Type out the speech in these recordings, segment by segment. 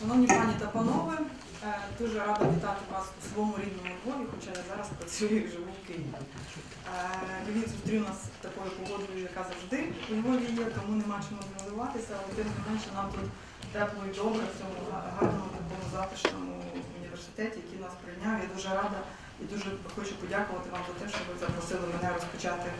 Шановні пані та панове, е, дуже рада вітати вас у своєму рідному Львові, хоча я зараз працюю і живу в Києві. Е, Львів зустрів нас такою погодою, яка завжди у Львові є, тому нема чому змилуватися, але тим не менше нам тут тепло і добре в цьому гарному такому затишному університеті, який нас прийняв. Я дуже рада і дуже хочу подякувати вам за те, що ви запросили мене розпочати е,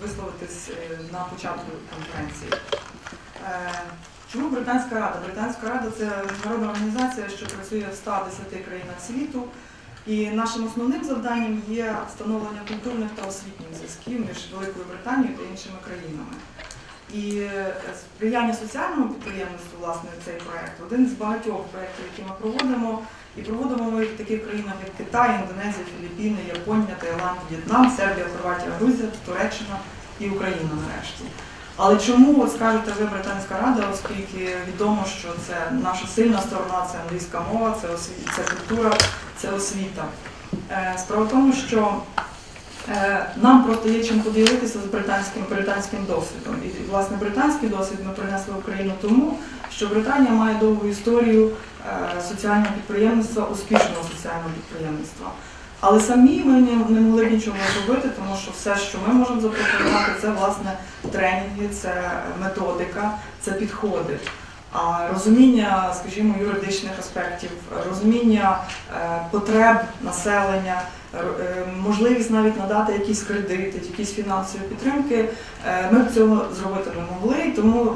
висловитись на початку конференції. Чому Британська Рада? Британська Рада це міжнародна організація, що працює в 110 країнах світу. І нашим основним завданням є встановлення культурних та освітніх зв'язків між Великою Британією та іншими країнами. І сприяння соціальному підприємництву, власне, цей проект один з багатьох проєктів, які ми проводимо. І проводимо ми в таких країнах, як Китай, Індонезія, Філіппіни, Японія, Таїланд, В'єтнам, Сербія, Хорватія, Грузія, Туреччина і Україна нарешті. Але чому от скажете ви Британська Рада, оскільки відомо, що це наша сильна сторона, це англійська мова, це освіта, це культура, це освіта. Е, Справа в тому, що е, нам просто є чим поділитися з британським британським досвідом. І власне британський досвід ми принесли в Україну тому, що Британія має довгу історію е, соціального підприємництва, успішного соціального підприємництва. Але самі ми не, могли нічого зробити, тому що все, що ми можемо запропонувати, це власне тренінги, це методика, це підходи. А розуміння, скажімо, юридичних аспектів, розуміння е, потреб населення, е, можливість навіть надати якісь кредити, якісь фінансові підтримки, е, ми б цього зробити не могли. Тому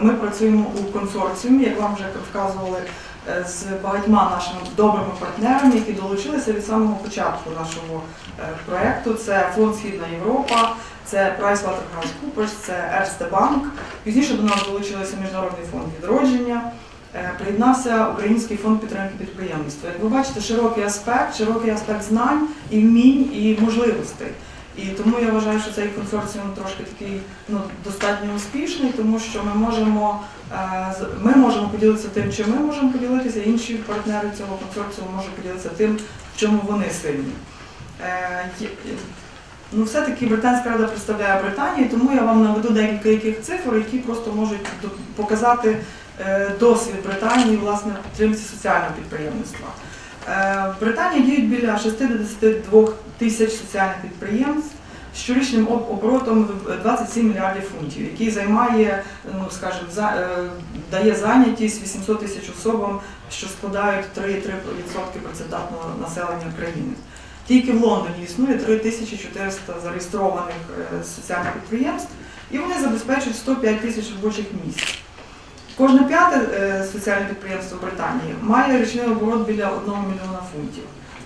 ми працюємо у консорціумі, як вам вже вказували, з багатьма нашими добрими партнерами, які долучилися від самого початку нашого е, проекту. Це Фонд Східна Європа, це PricewaterhouseCoopers, це Erste Bank. Пізніше до нас долучилися Міжнародний фонд відродження. е, Приєднався Український фонд підтримки підприємництва. Як ви бачите, широкий аспект, широкий аспект знань і вмінь і можливостей. І тому я вважаю, що цей консорціум трошки такий ну, достатньо успішний, тому що ми можемо, е, ми можемо поділитися тим, чим ми можемо поділитися, інші партнери цього консорціуму можуть поділитися тим, в чому вони сильні. Е, Ну, все-таки Британська рада представляє Британію, тому я вам наведу декілька яких цифр, які просто можуть показати е, досвід Британії власне в підтримці соціального підприємництва. Е, В Британії діють біля 62 тисяч соціальних підприємств з щорічним оборотом 27 мільярдів фунтів, який займає, ну скажімо, за, е, дає зайнятість 800 тисяч особам, що складають 3,3% працездатного населення країни. Тільки в Лондоні існує 3400 зареєстрованих е, соціальних підприємств, і вони забезпечують 105 тисяч робочих місць. Кожне п'яте е, соціальне підприємство Британії має річний оборот біля 1 мільйона фунтів.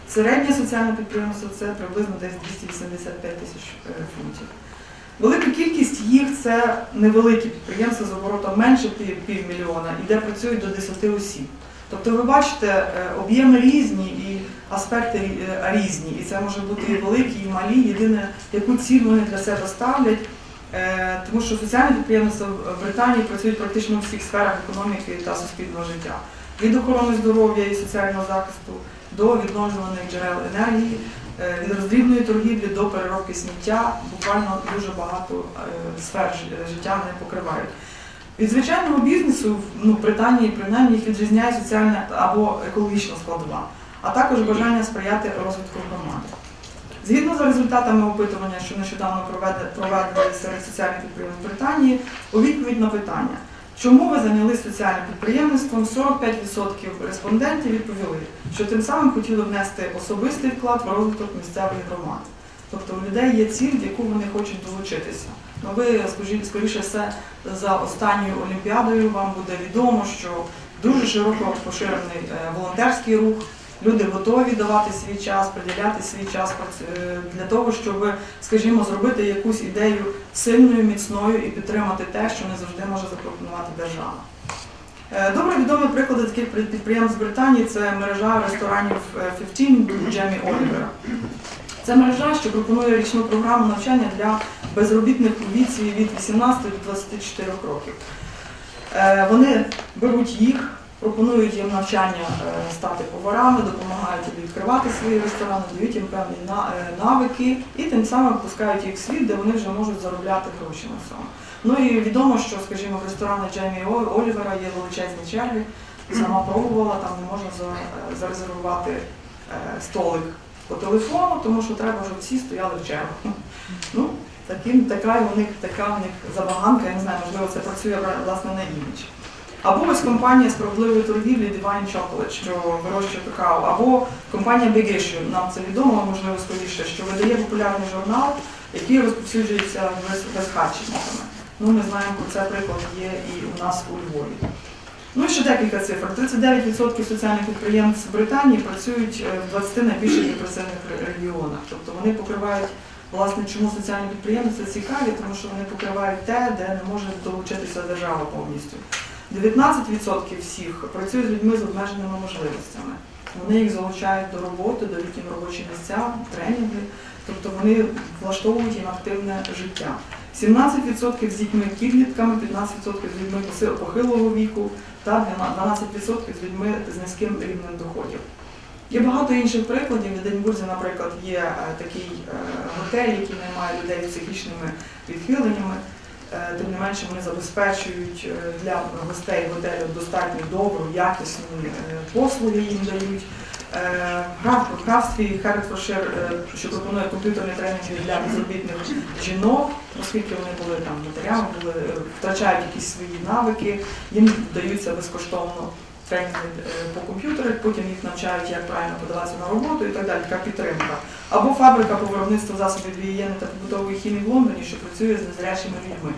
Середнє соціальне підприємство це приблизно десь 285 тисяч е, фунтів. Велика кількість їх це невеликі підприємства з оборотом менше пів- півмільйона і де працюють до 10 осіб. Тобто ви бачите, е, об'єми різні і аспекти різні. І це може бути і великі, і малі. Єдине, яку ціль вони для себе ставлять. Е, Тому що соціальне підприємництво в Британії працюють практично у всіх сферах економіки та суспільного життя. Від охорони здоров'я і соціального захисту до відновлюваних джерел енергії, е, від роздрібної торгівлі до переробки сміття. Буквально дуже багато е, сфер життя не покривають. Від звичайного бізнесу ну, в Британії принаймні їх відрізняє соціальна або екологічна складова, а також бажання сприяти розвитку громади. Згідно за результатами опитування, що нещодавно проведе- проведені серед соціальних підприємств Британії, у відповідь на питання, чому ви зайнялись соціальним підприємництвом, 45% респондентів відповіли, що тим самим хотіли внести особистий вклад в розвиток місцевої громади. Тобто у людей є ціль, в яку вони хочуть долучитися. Ну, ви, скоріше все, за останньою олімпіадою вам буде відомо, що дуже широко поширений е, волонтерський рух. Люди готові давати свій час, приділяти свій час е, для того, щоб, скажімо, зробити якусь ідею сильною, міцною і підтримати те, що не завжди може запропонувати держава. Е, Добре відомі приклади таких під- підприємств Британії це мережа ресторанів е, 15 Джемі Олівера. Це мережа, що пропонує річну програму навчання для безробітних у віці від 18 до 24 років. Е, Вони беруть їх, пропонують їм навчання е, стати поварами, допомагають їм відкривати свої ресторани, дають їм певні е, навики і тим самим пускають їх в світ, де вони вже можуть заробляти гроші на цьому. Ну і відомо, що, скажімо, в ресторани Джеймі Олівера є величезні черги. Сама пробувала, там не можна е, зарезервувати столик по телефону, тому що треба, щоб всі стояли в чергу. Ну, таким, така у них така у них забаганка, я не знаю, можливо, це працює власне на імідж. Або ось компанія справедливої торгівлі Divine Chocolate, що вирощує какао, або компанія Big Issue, нам це відомо, можливо, скоріше, що видає популярний журнал, який розповсюджується без- безхатченниками. Ну, ми знаємо, про це приклад є і у нас у Львові. Ну і ще декілька цифр. 39% соціальних підприємств Британії працюють е, в 20 найбільших депресивних регіонах. Тобто вони покривають, власне, чому соціальні підприємства цікаві, тому що вони покривають те, де не може долучитися держава повністю. 19% всіх працюють з людьми з обмеженими можливостями. Вони їх залучають до роботи, дають їм робочі місця, тренінги, тобто вони влаштовують їм активне життя. 17% з дітьми-підлітками, 15% з людьми похилого віку та 12% з людьми з низьким рівнем доходів. Є багато інших прикладів. В Единбурзі, наприклад, є е, такий е, готель, який наймає людей з психічними відхиленнями. Е, Тим не менше вони забезпечують е, для гостей готелю достатньо добру, якісні е, послуги їм дають. Граф, в графстві Херетфоршир, е, що пропонує комп'ютерні тренінги для безробітних жінок, оскільки вони були там е, втрачають якісь свої навики, їм даються безкоштовно тренінги е, по комп'ютеру, потім їх навчають, як правильно подаватися на роботу і так далі, така підтримка. Або фабрика по виробництву засобів гігієни та побутової хімії в Лондоні, що працює з незрячими людьми.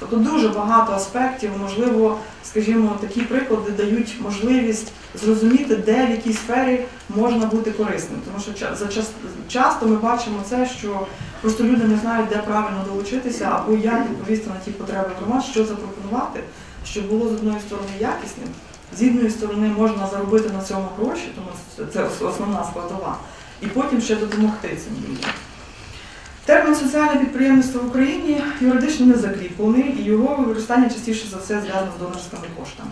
Тобто дуже багато аспектів, можливо, скажімо, такі приклади дають можливість зрозуміти, де в якій сфері можна бути корисним. Тому що часто ми бачимо це, що просто люди не знають, де правильно долучитися, або як відповісти на ті потреби громад, що запропонувати, щоб було з одної сторони якісним, з іншої сторони можна заробити на цьому гроші, тому це основна складова, і потім ще допомогти цим людям. Термін соціальне підприємництво в Україні юридично не закріплений, і його використання частіше за все зв'язано з донорськими коштами.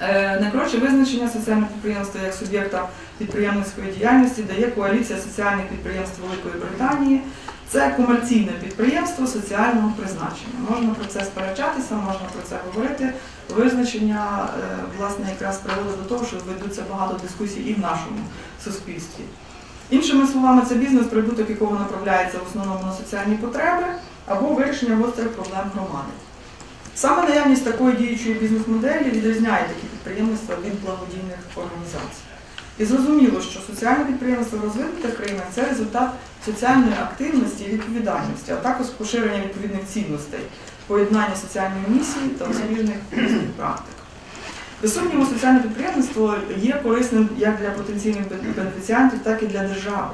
Е, Найкоротше визначення соціального підприємства як суб'єкта підприємницької діяльності дає коаліція соціальних підприємств Великої Британії. Це комерційне підприємство соціального призначення. Можна про це сперечатися, можна про це говорити. Визначення е, власне якраз приводить до того, що ведуться багато дискусій і в нашому суспільстві. Іншими словами, це бізнес, прибуток якого направляється в основному на соціальні потреби або вирішення гострих проблем громади. Саме наявність такої діючої бізнес-моделі відрізняє такі підприємництва від благодійних організацій. І зрозуміло, що соціальне підприємство розвинутих країнах це результат соціальної активності і відповідальності, а також поширення відповідних цінностей, поєднання соціальної місії та успішних практик. Без сумніву, соціальне підприємництво є корисним як для потенційних бен- бенефіціантів, так і для держави.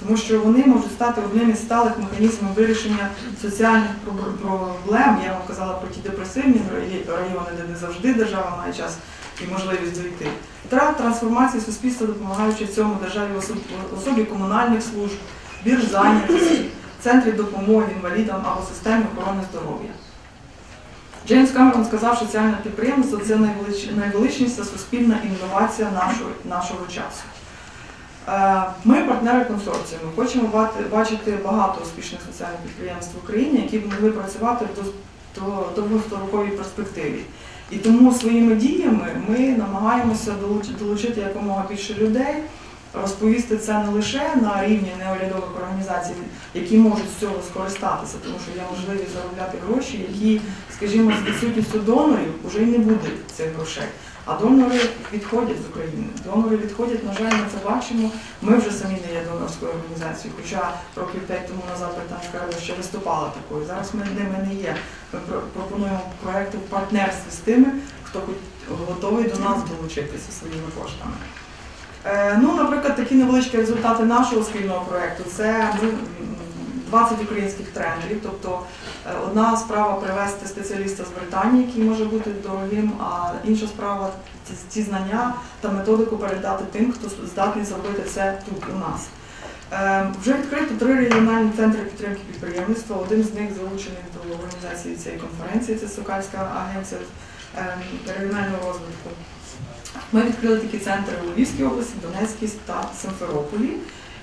Тому що вони можуть стати одним із сталих механізмів вирішення соціальних проблем. Я вам казала про ті депресивні райони, де не завжди держава має час і можливість дойти. Трансформації суспільства, допомагаючи цьому державі особі комунальних служб, бірж зайнятості, центрів допомоги інвалідам або системі охорони здоров'я. Джеймс Камерон сказав, що соціальне підприємство це найвеличніша суспільна інновація нашого, нашого часу. Е, Ми партнери консорціуму. Хочемо бачити багато успішних соціальних підприємств в Україні, які б могли працювати в довгостроковій перспективі. І тому своїми діями ми намагаємося долучити якомога більше людей, розповісти це не лише на рівні неурядових організацій, які можуть з цього скористатися, тому що є можливість заробляти гроші, які, скажімо, з відсутністю донорів вже й не буде цих грошей. А донори відходять з України. Донори відходять, на жаль, ми це бачимо. Ми вже самі не є донорською організацією, хоча років п'ять тому назад Британська рада ще виступала такою. Зараз ми ними не є. Ми пропонуємо проекти в партнерстві з тими, хто готовий до нас долучитися своїми коштами. Е, Ну, наприклад, такі невеличкі результати нашого спільного проєкту це 20 українських тренерів. Тобто е, одна справа привезти спеціаліста з Британії, який може бути дорогим, а інша справа ці, знання та методику передати тим, хто здатний зробити це тут у нас. Е, Вже відкрито три регіональні центри підтримки підприємництва. Один з них залучений до організації цієї конференції, це Сокальська агенція е, регіонального розвитку. Ми відкрили такі центри у Львівській області, Донецькій та Симферополі.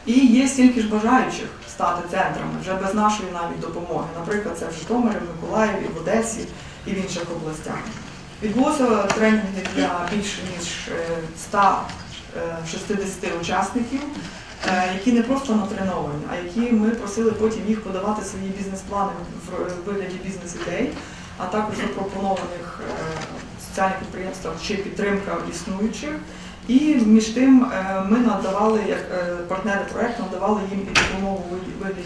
І є стільки ж бажаючих стати центрами вже без нашої навіть допомоги. Наприклад, це в Житомирі, в Миколаєві, в Одесі і в інших областях. Відбулося тренінги для більше ніж е, 160 учасників, е, які не просто натреновані, а які ми просили потім їх подавати свої бізнес-плани в вигляді бізнес-ідей, а також запропонованих е, соціальних підприємствах чи підтримка існуючих. І між тим е, ми надавали, як е, партнери проекту, надавали їм і допомогу вигляді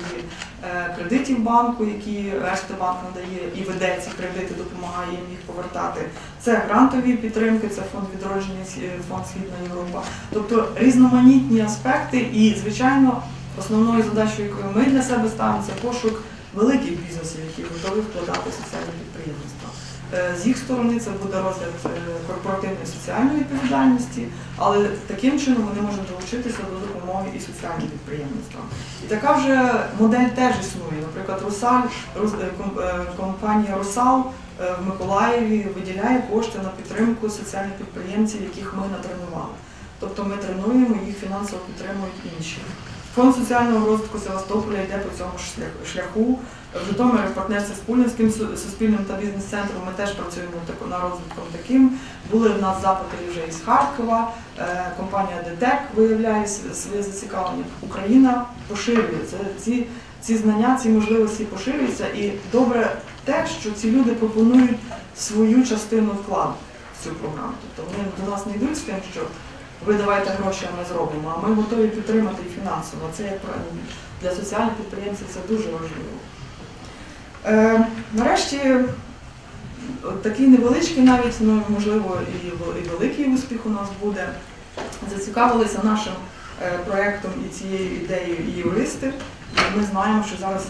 е, кредитів банку, які решта банк надає, і веде ці кредити, допомагає їм їх повертати. Це грантові підтримки, це фонд відродження, фонд Східна Європа. Тобто різноманітні аспекти, і звичайно, основною задачою, якою ми для себе ставимо, це пошук великих бізнесів, які готові вкладати в соціальне підприємництво. Е, З їх сторони це буде розгляд е, корпоративної соціальної відповідальності, але таким чином вони можуть долучитися до допомоги і соціальним підприємництвам. І така вже модель теж існує. Наприклад, Русаль, Рус- е, ком- компанія Русал в Миколаєві виділяє кошти на підтримку соціальних підприємців, яких ми натренували. Тобто ми тренуємо, їх фінансово підтримують інші. Фонд соціального розвитку Севастополя йде по цьому шляху. В Житомирі в партнерстві з Пулінським суспільним та бізнес-центром ми теж працюємо над розвитком таким. Були в нас запити вже із Харкова. Е, Компанія ДТЕК виявляє своє зацікавлення. Україна поширює. Ці, ці знання, ці можливості поширюються. І добре те, що ці люди пропонують свою частину вкладу в цю програму. Тобто вони до нас не йдуть з тим, що ви давайте гроші, а ми зробимо, а ми готові підтримати і фінансово. Це як для соціальних підприємців це дуже важливо. Е, нарешті, такий невеличкий навіть, ну, можливо, і, великий успіх у нас буде. Зацікавилися нашим е, проєктом і цією ідеєю і юристи. Ми знаємо, що зараз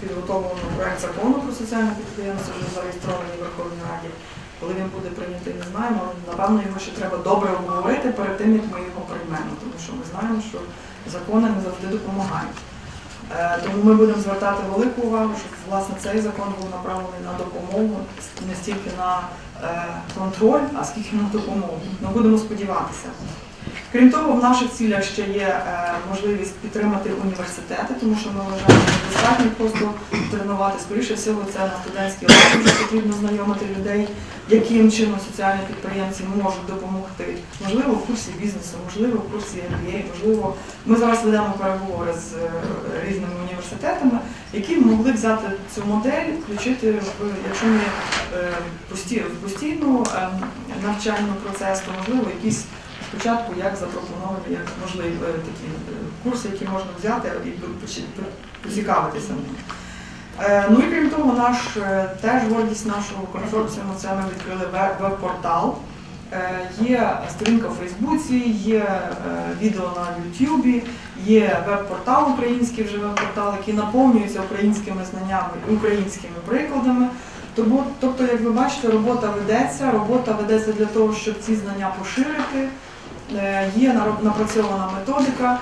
підготовлено проєкт закону про соціальне підприємство, вже зареєстрований в Верховній Раді. Коли він буде прийнятий, не знаємо, напевно його ще треба добре обговорити перед тим, як ми його приймемо, тому що ми знаємо, що закони не завжди допомагають. Е, Тому ми будемо звертати велику увагу, щоб власне цей закон був направлений на допомогу, не стільки на е, контроль, а скільки на допомогу. Ми будемо сподіватися. Крім того, в наших цілях ще є е, можливість підтримати університети, тому що ми вважаємо, що достатньо просто тренувати. Скоріше всього, це на студентській вже потрібно знайомити людей, яким чином соціальні підприємці можуть допомогти. Можливо, в курсі бізнесу, можливо, в курсі MBA, можливо, ми зараз ведемо переговори з е, різними університетами, які могли взяти цю модель, включити в якщо не е, в постійну е, навчальну процес, то можливо якісь спочатку як запропоновані, як можливі е, такі е, курси, які можна взяти і поцікавитися ними. Е, Ну і крім того, наш теж гордість нашого консорціуму це ми відкрили веб- веб-портал. Є сторінка в Фейсбуці, є відео на Ютубі, є веб-портал український вже веб-портал, який наповнюється українськими знаннями і українськими прикладами. Тобто, як ви бачите, робота ведеться, робота ведеться для того, щоб ці знання поширити. Е, Є напрацьована методика,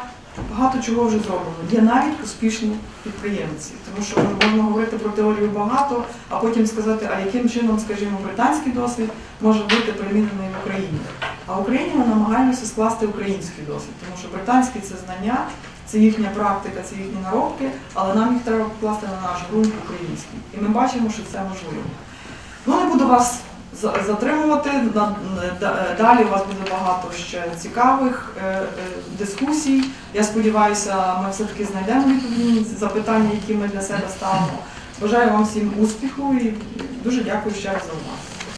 багато чого вже зроблено. Є навіть успішні підприємці, тому що можемо говорити про теорію багато, а потім сказати, а яким чином, скажімо, британський досвід може бути примінений в Україні. А в Україні ми намагаємося скласти український досвід, тому що британський це знання, це їхня практика, це їхні наробки, але нам їх треба покласти на наш ґрунт український. І ми бачимо, що це можливо. Ну, не буду вас затримувати. На- да- Далі у вас буде багато ще цікавих е, е, дискусій. Я сподіваюся, ми все-таки знайдемо відповідні запитання, які ми для себе ставимо. Бажаю вам всім успіху і дуже дякую ще раз за увагу.